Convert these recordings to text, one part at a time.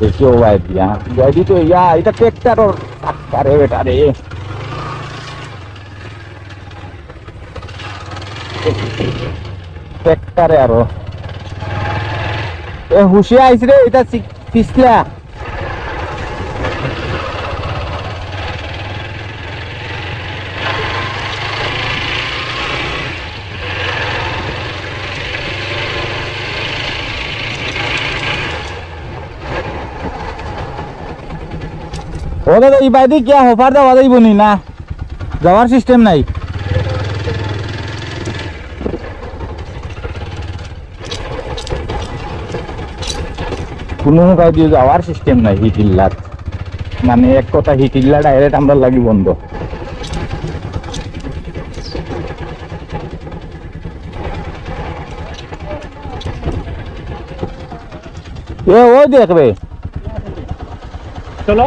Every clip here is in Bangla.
দেখিও ভাই তো ইয়া, এটা ট্রেক্টর আরে বেটা রে। ট্রেক্টরে আরও। এ হুশিয়া আইস রে, এটা পিছলা ও দাদা এই বাইরে কি অফার দেওয়া যাইব নি? না, যাওয়ার সিস্টেম নাই। কোনো উপায় দিয়ে যাওয়ার সিস্টেম নাই হিটিল্লার। মানে এক কথা, হিটিল্লা ডাইরেক্ট আমরা লাগি বন্ধ। এ, ওই দেখবে। চলো।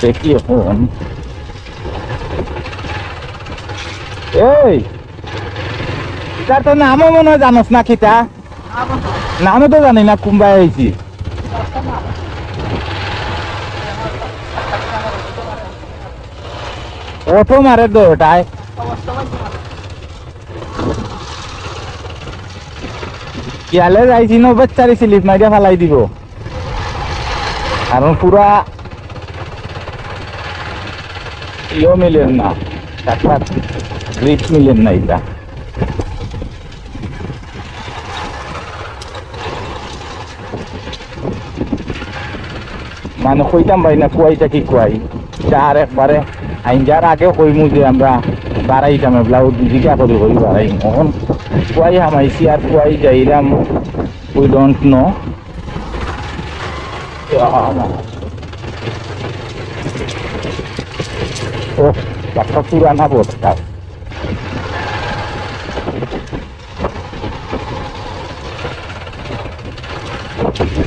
চাকা দেখি এখন এই! তার তো নামও মনে হয় জানোস না খিতা নামও তো জানি না কুম্বাই আইছি অটো মারে দোটায় ইয়ালে যাইছি ন বেচারি স্লিপ মারিয়া ফেলাই দিব। কারণ পুরা ইও মিলেন না টাকার গ্রিপ মিলেন না এটা মানে কইতাম ভাই না কুয়াইটা কি কুয়াই আর একবারে আইন যার আগে কইমু যে আমরা বাড়াইতাম ব্লাউ দুজিকা করে কই বাড়াই এখন কুয়াই হামাইছি আর কুয়াই যাইলাম we don't know o la procura na wódkę. Thank